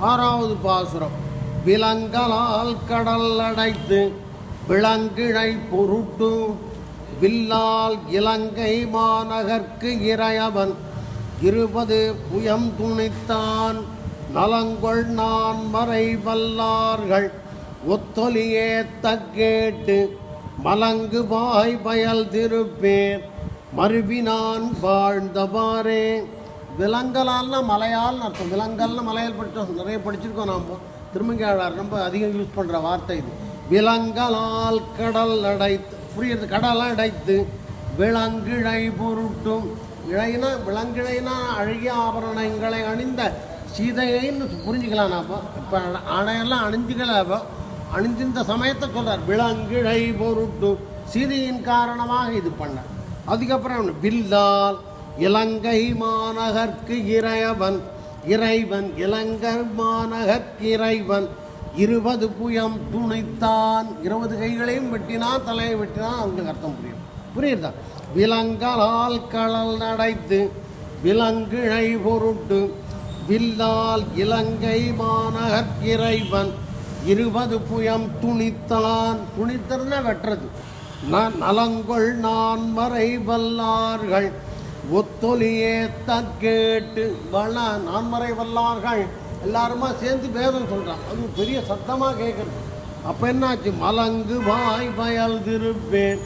ஆறாவது பாசுரம். விலங்கலால் கடல் அடைத்து விலங்கிழை பொருட்டு வில்லால் இலங்கை மாநகர்க்கு இறையவன். இருபது புயம் துணித்தான் நலங்கொள் நான் மறை வல்லார்கள். ஒத்தொலியே தக்கேட்டு மலங்கு வாய் பயல் திருப்பேர். மருவினான் வாழ்ந்தவாறே விலங்கலால்னா மலையால்னு அர்த்தம். விலங்கல்னு மலையால் படித்தோம் நிறைய படிச்சிருக்கோம் நாம். திருமங்கையாளர் ரொம்ப அதிகம் யூஸ் பண்ணுற வார்த்தை இது. விலங்கலால் கடல் அடைத்து புரியுது? கடலாம் அடைத்து விலங்கிழை பொருட்டும். இழைனா விலங்கிழைனா அழகிய ஆபரணங்களை அணிந்த சீதையைன்னு புரிஞ்சுக்கலாம் நாம். இப்போ அணையெல்லாம் அணிஞ்சுக்கல அணிஞ்சிருந்த சமயத்தை சொல்கிறார் விலங்கிழை பொருட்டும். சீதையின் காரணமாக இது பண்ண. அதுக்கப்புறம் வில்லால் இலங்கை மாநகர்க்கு இறையவன் இறைவன் இலங்கர் மாநகர்க்கு இறைவன். இருபது புயம் துணைத்தான். இருபது கைகளையும் வெட்டினான் தலையை வெட்டினான் அவங்களுக்கு அர்த்தம் புரியும். புரியுதா? விலங்கலால் கடல் நடைத்து விலங்கிழை பொருட்டு வில்லால் இலங்கை மாநகர்க்கு இறைவன். இருபது புயம் துணித்தான். துணித்தர்னா வெட்டுறது. நலங்கொள் நான் மறை வல்லார்கள். ஒத்தொலியே தக்கேட்டு வள நான்மறை வல்லார்கள் எல்லாருமா சேர்ந்து வேதம் சொல்கிறான் அது பெரிய சத்தமாக கேட்குறது அப்போ என்னாச்சு? மலங்கு வாய் பயல் திருப்பேன்.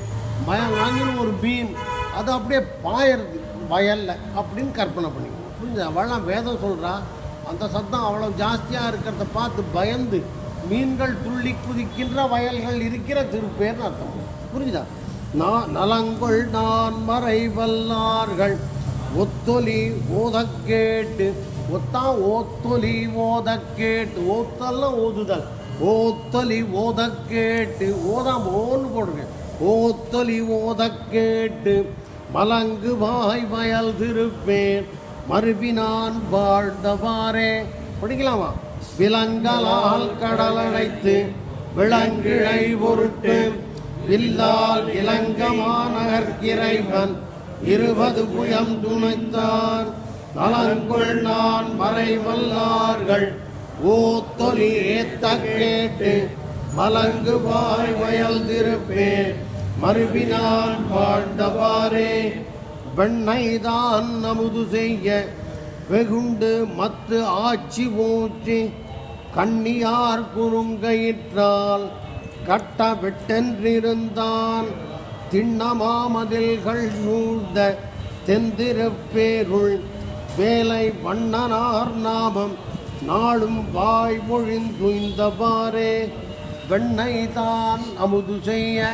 மயம் வாங்கின ஒரு பீன். அது அப்படியே பாயறது. வயலில் அப்படின்னு கற்பனை பண்ணிக்கணும் புரிஞ்சா அவளாம் வேதம் சொல்கிறா அந்த சத்தம் அவ்வளோ ஜாஸ்தியாக இருக்கிறத பார்த்து பயந்து மீன்கள் துள்ளி குதிக்கின்ற வயல்கள் இருக்கிற திருப்பேர்னு அர்த்தம். புரிஞ்சுதா? நலங்கொள் நான் மறை வல்லார்கள் ஒத்தொலி ஓதக்கேட்டு ஒத்தா ஓத்தொலி ஓதக்கேட்டு ஓத்தெல்லாம் ஓதுதல். ஓத்தொலி ஓதக்கேட்டு ஓதாம் ஓன்னு போடுங்க. ஓத்தொலி ஓதக்கேட்டு மலங்கு வாய் வயல் திருப்பேன். மறுபினான் வாழ்ந்தவாறே. படிக்கலாமா? விலங்கலால் கடலடைத்து விலங்கிழை பொருட்டு வில்லால் இளங்கமாநகர் இறைவன் இருபது புயம் துணைத்தான் நலங்கொள் நான் மறைவல்லார்கள் ஓத்தொலி ஏத்த கேட்டு மலங்கு வாய் வயல் திருப்பே மறுபினான் வாழ்ந்தவாறே வெண்ணைதான் நமுது செய்ய. வெகுண்டு மத்து ஆட்சி ஊற்றி கண்ணியார் குறுங்கயிற்றால் கட்ட வெட்டென்றிருந்தான் திண்ணமாமதில்கள் சூழ்ந்த தெந்திருப்பேருள் வேலை வண்ணனார் நாமம் நாளும் வாய் மொழிந்துய்ந்தவாறே. வெண்ணை தான் அமுது செய்ய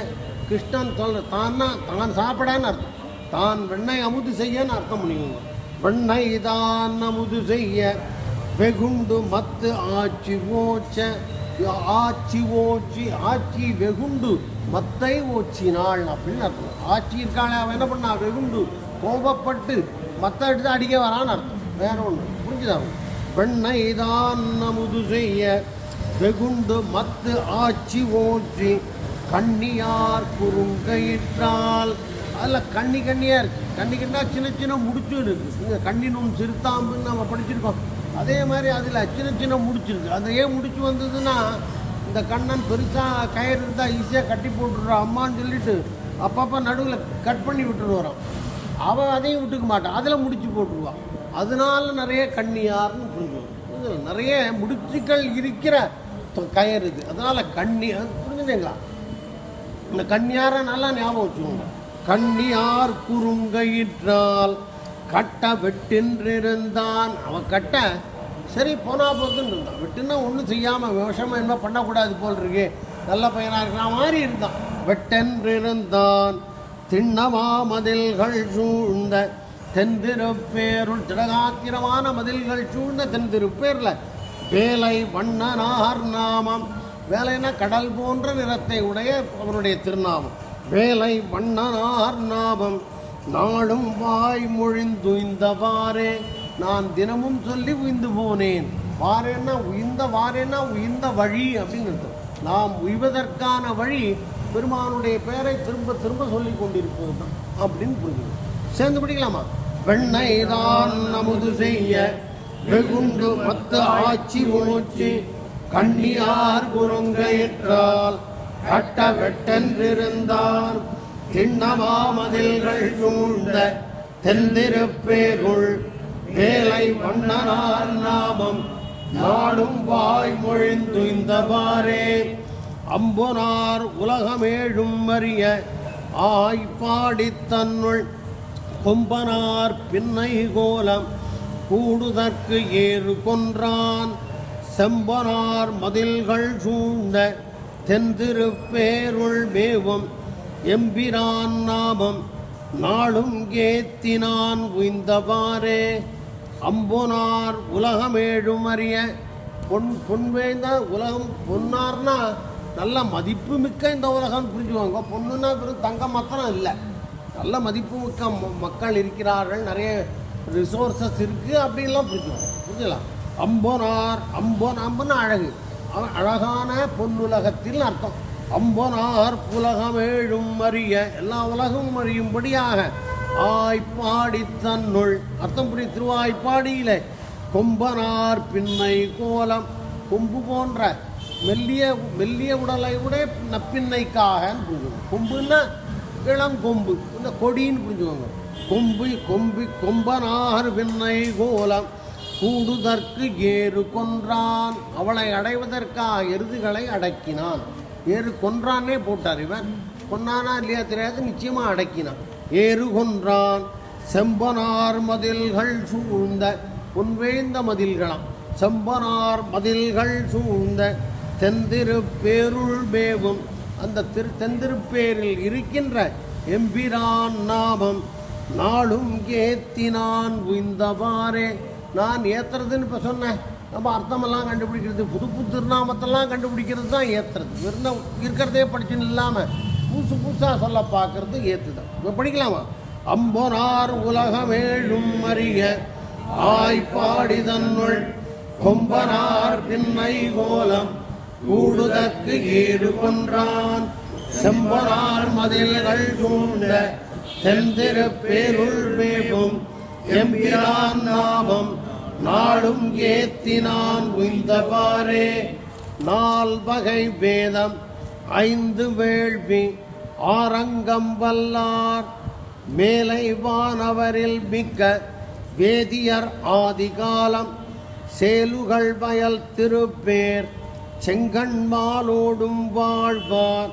கிருஷ்ணன் சொல்ற தான்னா தான் சாப்பிடன்னு அர்த்தம். தான் வெண்ணை அமுது செய்யன்னு அர்த்தம் பண்ணிக்கோங்க. வெண்ணை தான் அமுது செய்ய வெகுண்டு மத்து ஆட்சி ஓச்ச ஆட்சி ஓச்சி ஆட்சி வெகுண்டு மத்தை ஓச்சினாள் அப்படின்னு அர்த்தம். ஆட்சி இருக்காளே அவன் என்ன பண்ணா வெகுண்டு கோபப்பட்டு மத்த எடுத்து அடிக்க வரான்னு அர்த்தம். வேற ஒன்று புரிஞ்சுதா? பெண்ணை தான் நமுது செய்ய வெகுண்டு மத்து ஆட்சி ஓச்சி கண்ணியார் குறுங்கையிட்டால் அதில் கண்ணி கண்ணியாக இருக்குது கண்ணி கண்ணா சின்ன சின்ன முடிச்சு இருக்கு. இங்கே கண்ணினும் சிறுத்தாம்புன்னு நம்ம படிச்சிருக்கோம். அதே மாதிரி அதில் சின்ன சின்ன முடிச்சிருக்கு. அது ஏன் முடிச்சு வந்ததுன்னா இந்த கண்ணன் பெருசாக கயிறு இருந்தால் ஈஸியாக கட்டி போட்டுடுறான் அம்மான்னு சொல்லிட்டு அப்பப்போ நடுவில் கட் பண்ணி விட்டுருவான் அவன் அதையும் விட்டுக்க மாட்டான். அதில் முடிச்சு போட்டுருவான். அதனால நிறைய கண்ணியார்னு புரிஞ்சுக்கணும் நிறைய முடிச்சுக்கள் இருக்கிற கயிறு இது. அதனால் கண்ணி புரிஞ்சுங்களா இந்த கண்ணியாரை நல்லா ஞாபகம் வச்சுக்கோங்க. கண்ணியார் குறுங்கயிற்றால் கட்ட வெட்டின்றிருந்தான் அவன் கட்ட சரி போனா போக்குன்னு இருந்தான். வெட்டுன்னா ஒன்றும் செய்யாமல் விவசாயம் என்ன பண்ணக்கூடாது போல் இருக்கு நல்ல பையனாக இருக்கிற மாதிரி இருந்தான். வெட்டென்றிருந்தான். திண்ணமா மதில்கள் சூழ்ந்த தென்திருப்பேருள் திடகாத்திரமான மதில்கள் சூழ்ந்த தென்திருப்பேரில் வேலை வண்ணனார் நாமம். வேலைனா கடல் போன்ற நிறத்தை உடைய அவருடைய திருநாமம். வேலை வண்ணனார் நாமம். நாளும் வாய் மொழிந்துய்ந்தவாறே நான் தினமும் சொல்லி உய்ந்து போனேன். வாரேன்னா உயிர்ந்த வாரேன்னா உயிர்ந்த வழி அப்படின்னு அர்த்தம். நாம் உய்வதற்கான வழி பெருமானுடைய பெயரை திரும்ப திரும்ப சொல்லி கொண்டிருப்போம் தான் அப்படின்னு புரிஞ்சுக்கணும் சேர்ந்து படிக்கலாமா? வெண்ணை தான் நமது செய்ய வெகுண்டு மத்து ஆட்சி மூச்சு கண்ணியார் குறுங்கையிற்றால் கட்ட வெட்டென்றிருந்தான். திண்ணமாமதில்கள் சூழ்ந்த தென்திருப்பேருள் வேலை வண்ணனார் நாமம் நாடும் வாய்மொழிந்துய்ந்தவாறே அம்புனார் உலகமேழும் அறிய ஆய்ப்பாடித் தன்னுள் கொம்பனார் பின்னை கோலம் கூடுதற்கு ஏறு கொன்றான். செம்பனார் மதில்கள் சூழ்ந்த தென்திருப்பேருள் மேவும் எம்பிரான் நாமம் நாளும் ஏத்தினான் உய்ந்தவாறே. அம்பொனார் உலகமேழும் அறிய பொன் பொன்வேந்த உலகம் பொன்னார்னா நல்ல மதிப்பு மிக்க இந்த உலகம்னு புரிஞ்சுவாங்க பொண்ணுன்னா வெறும் தங்கம் மாத்திரம் இல்லை. நல்ல மதிப்பு மிக்க மக்கள் இருக்கிறார்கள். நிறைய ரிசோர்ஸஸ் இருக்குது அப்படின்லாம் புரிஞ்சுவாங்க புரிஞ்சுக்கலாம் அம்பொனார் அம்பொன் அம்புன்னு அழகு. அழகான பொன்னுலகத்தில் அர்த்தம். அம்பனார் புலகமேழும் அறிய எல்லா உலகமும் அறியும்படியாக ஆய்ப்பாடி தன்னுள் அர்த்தம்புடி திருவாய்ப்பாடியில கொம்பனார் பின்னை கோலம் கொம்பு போன்ற மெல்லிய மெல்லிய உடலை விட நப்பின்னைக்காக கொம்புன்னா இளம் கொம்பு இந்த கொடின்னு புரிஞ்சுக்கோங்க. கொம்பு கொம்பு கொம்பனார் பின்னை கோலம் கூடுதற்கு ஏறு கொன்றான். அவளை அடைவதற்காக எருதுகளை அடக்கினான். ஏறு கொன்றானே போட்டார் இவன் கொன்னானா இல்லையா தெரியாது நிச்சயமாக அடக்கினான் ஏறு கொன்றான் செம்பனார் மதில்கள் சூழ்ந்த பொன்வேந்த மதில்களாம். செம்பனார் மதில்கள் சூழ்ந்த தெந்திருப்பேருள் மேவும். அந்த திரு தெந்திருப்பேரில் இருக்கின்ற எம்பிரான் நாமம் நாளும் ஏத்தினான் உய்ந்தவாறே. நான் ஏத்துறதுன்னு இப்போ சொன்னேன். நம்ம அர்த்தமெல்லாம் கண்டுபிடிக்கிறது புது புது திருநாமத்தெல்லாம் கண்டுபிடிக்கிறது தான் ஏற்றுறது இருந்த இருக்கிறதே படிச்சுன்னு இல்லாமல் புதுசு புதுசாக சொல்ல பார்க்கறது ஏற்றுதான் இப்போ படிக்கலாமா? அம்பொனார் உலகமேழும் அறிய ஆய்ப்பாடி தன்னுள் கொம்பனார் பின்னை கோலம் கூடுதற்கு ஈடு கொன்றான். செம்பனார் மதில்கள் சூழ்ந்த தென்திருப்பேருள் மேவும் எம்பிரான் நாமம் நாளும் ஏத்தினான் உய்ந்தவாறே நால் வகை வேதம் ஐந்து வேள்வி ஆரங்கம் வல்லார். மேலை வானவரில் மிக்க வேதியர் ஆதிகாலம் சேலுகள் வயல் திருப்பேர். செங்கண்மாலோடும் வாழ்வார்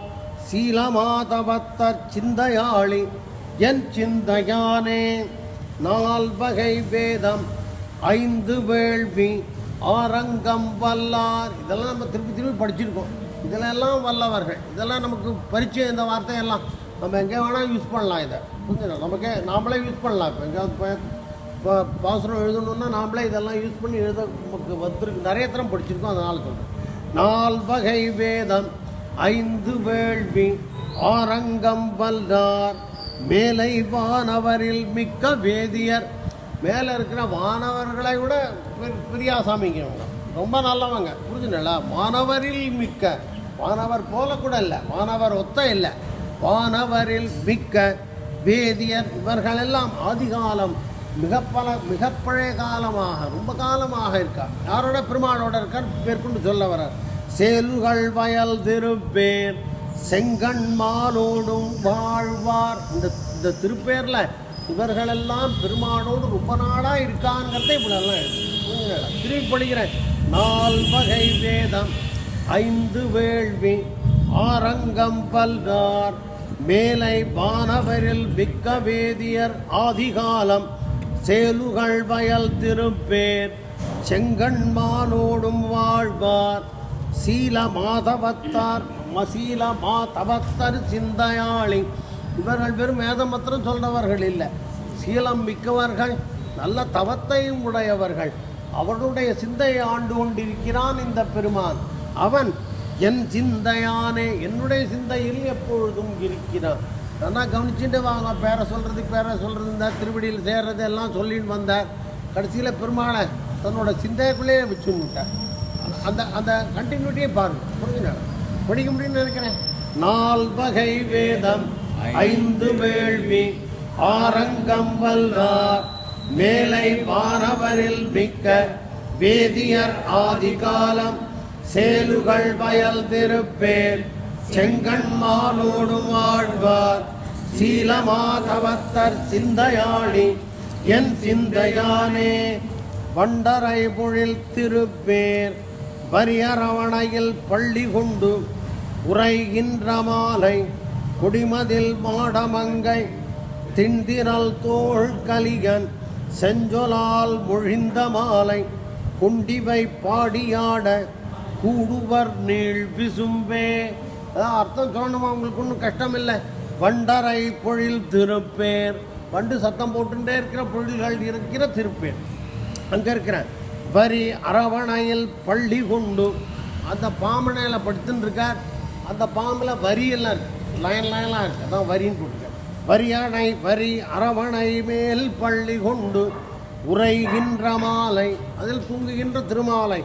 சீலமாதவத்தர் சிந்தையாளி என் சிந்தையானே. நால்வகை வேதம் ஐந்து வேள்வி ஆரங்கம் வல்லார் இதெல்லாம் நம்ம திருப்பி திருப்பி படிச்சிருக்கோம். இதெல்லாம் வல்லவர்கள். இதெல்லாம் நமக்கு பரிச்சயம் இந்த வார்த்தையெல்லாம். நம்ம எங்கே வேணால் யூஸ் பண்ணலாம் இதை. புரிஞ்சுதா? நமக்கே நாமளே யூஸ் பண்ணலாம். இப்போ எங்கேயாவது போய் இப்போ பாசுரம் எழுதணுன்னா நாமளே இதெல்லாம் யூஸ் பண்ணி எழுத நமக்கு வந்திருக்கு. நிறைய தரம் படிச்சிருக்கோம் அதனால் சொல்கிறேன் நால் வகை வேதம் ஐந்து வேள்வி ஆரங்கம் வல்லார் மேலை வானவரில் மிக்க வேதியர் மேலே இருக்கிற மாணவர்களை விட பெரிய பெரியாசாமிங்க இவங்க ரொம்ப நல்லவங்க. புரிஞ்சுங்களா மாணவரில் மிக்க. மாணவர் போல கூட இல்லை. மாணவர் ஒத்த இல்லை. மாணவரில் மிக்க வேதியர் இவர்களெல்லாம் ஆதிகாலம் மிக பல மிக பழைய காலமாக ரொம்ப காலமாக இருக்கார் யாரோட பெருமாளோட இருக்கார்? மேற்கொண்டு சொல்ல வர்றார். செல்கள் வயல் திருப்பேர் செங்கண் மாலோடும் வாழ்வார். இந்த இந்த திருப்பேரில் இவர்களெல்லாம் பெருமானோடு ரொம்ப நாளாக இருக்காங்கிறத இப்படியெல்லாம் திரும்பி படிக்கிறேன். நால் வகை வேதம் ஐந்து வேள்வி ஆரங்கம் பல்கார் மேலை வானவரில் மிக்க வேதியர் ஆதிகாலம் சேலுகள் வயல் திருப்பேர் செங்கண்மானோடும் வாழ்வார் சீல மாதவத்தார் மசீல மாதவத்தர் சிந்தையாளி இவர்கள் வெறும் வேதம் மாத்திரம் சொல்றவர்கள் இல்லை. சீலம் மிக்கவர்கள் நல்ல தவத்தையும் உடையவர்கள். அவர்களுடைய சிந்தையை ஆண்டு கொண்டிருக்கிறான் இந்த பெருமான். அவன் என் சிந்தையானே என்னுடைய சிந்தையில் எப்பொழுதும் இருக்கிறான். நல்லா கவனிச்சுட்டு வாங்க பேரை சொல்கிறதுக்கு பேரை சொல்றது இந்த திருவடியில் சேர்றது எல்லாம் சொல்லிட்டு வந்தார். கடைசியில் பெருமாளை தன்னோட சிந்தைக்குள்ளேயே வச்சுட்டார் அந்த அந்த கண்டினியூட்டியே பாருங்க. புரிஞ்சுங்க படிக்க முடியும்னு நினைக்கிறேன். நால் வகை வேதம். ஐந்து வேள்வி ஆரங்கம் வல்லார். மேலை பாரவரில் மிக்க வேதியர் ஆதிகாலம். சேலுகள் வயல் திருப்பேர் செங்கண்மாலோடு வாழ்வார். சீலமாதவத்தர் சிந்தையாளி என் சிந்தையானே வண்டரை பொழில் திருப்பேர். வரியரவணையில் பள்ளி கொண்டு உரைகின்ற மாலை குடிமதில் மாடமங்கை திண்டிரல் தோள் கலிகன் செஞ்சொலால் மொழிந்த மாலை குண்டிவை பாடியாட கூடுவர் நீள் விசும்பே. அதான் அர்த்தம் சொல்லணுமா? உங்களுக்கு ஒன்றும் கஷ்டம் இல்லை வண்டரை பொழில் திருப்பேர். வண்டு சத்தம் போட்டுட்டே இருக்கிற பொழில்கள் இருக்கிற திருப்பேர். அங்கே இருக்கிற வரி அரவணையில் பள்ளி கொண்டு அந்த பாம்பனையில் படுத்துன்னு இருக்கார். அந்த பாம்பில் வரி எல்லாம் இருக்கு. லைன் லைன்லாம் இருக்கு. அதான் வரின்னு போட்டுருக்கார். வரியணை வரி அரவணை மேல் பள்ளி கொண்டு உரைகின்ற மாலை அதில் தூங்குகின்ற திருமாலை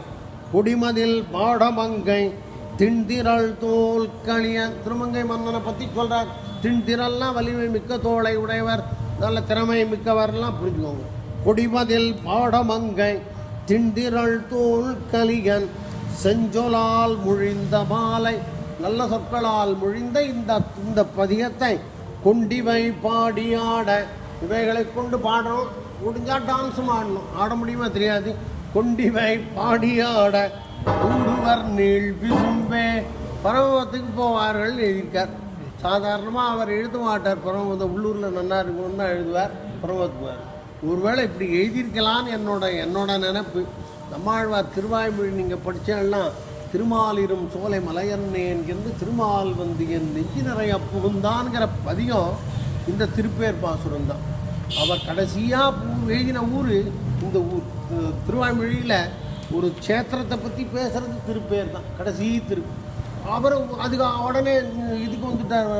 குடிமதில் பாடமங்கை திண்டிரல் தோல் களிய திருமங்கை மன்னனை பற்றி சொல்கிறார் திண்டிரல்லாம் வலிமை மிக்க தோளை உடையவர் நல்ல திறமை மிக்கவர்லாம் புரிஞ்சுக்கோங்க. குடிமதில் பாடமங்கை திண்டிரள் தோல் கலியன் செஞ்சொலால் முழிந்த மாலை நல்ல சொற்களால் முழிந்த இந்த இந்த பதிகத்தை கொண்டிவை பாடியாட. இவைகளை கொண்டு பாடணும் முடிஞ்சால் டான்ஸும் ஆடணும் ஆட முடியுமா தெரியாது. கொண்டிவை பாடியாட. கூடுவர் நீள் விசும்பே. பரமத்துக்கு போவார்கள் எழுதியிருக்கார். சாதாரணமாக அவர் எழுத மாட்டார். பரமபதம் உள்ளூரில் நன்னா இருக்கணும்னு தான் எழுதுவார். பரமத்துக்கு ஒருவேளை இப்படி எழுதியிருக்கலான்னு என்னோட என்னோட நினப்பு. நம்மாழ்வார் திருவாய்மொழி நீங்கள் படித்தேன்னா திருமாலிரும் சோலை மலையன்னே என்கிறது திருமால் வந்து என் நெஞ்சு நிறைய புகுந்தான்கிற பதிகம் இந்த திருப்பேர் பாசுரம் தான் அவர் கடைசியாக எழுதின ஊர் இந்த ஊர் திருவாய்மொழியில் ஒரு க்ஷேத்திரத்தை பற்றி பேசுகிறது திருப்பேர் தான் கடைசி திரு அவர் அதுக்கு உடனே இதுக்கு வந்துட்டார்.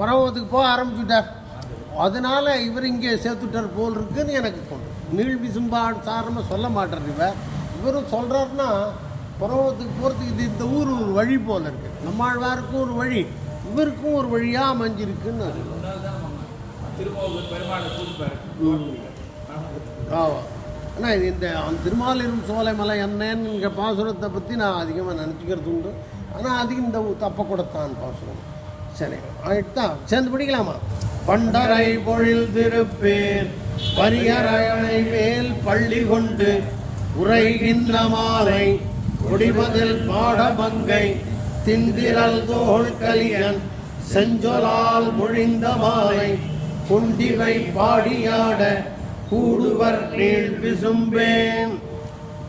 பரவத்துக்கு போக ஆரம்பிச்சுட்டார். அதனால் இவர் இங்கே சேர்த்துட்டார் போல் இருக்குன்னு எனக்கு தோணும் நீள் விசும்பாடு சாரமாக சொல்ல மாட்டார் இவர். இவரும் சொல்கிறாருன்னா பரவத்துக்கு போகிறதுக்கு இது இந்த ஊர் ஒரு வழி போல இருக்கு. நம்மாழ்வாருக்கும் ஒரு வழி இவருக்கும் ஒரு வழியாக அமைஞ்சிருக்குன்னு ஆமாம் ஆனால் இது இந்த திருமாலிரும் சோலைமலை என்னன்னு பாசுரத்தை பற்றி நான் அதிகமாக நினச்சிக்கிறது உண்டு. ஆனால் அதிகம் இந்த தப்ப கூடத்தான் பாசுரம். சரி ஆயிட்டா சேர்ந்து படிக்கலாமா? பண்டரை பொழில் திருப்பேர் பரியரணை மேல் பள்ளி கொண்டு உரைகின்ற மாலை ஒடிவதில் பாடமங்கை திந்திரல் தோல் கலியன் செஞ்சொலால் மொழிந்த மாலை குண்டிவை பாடியாட கூடுவர் நீள் விசும்பேன்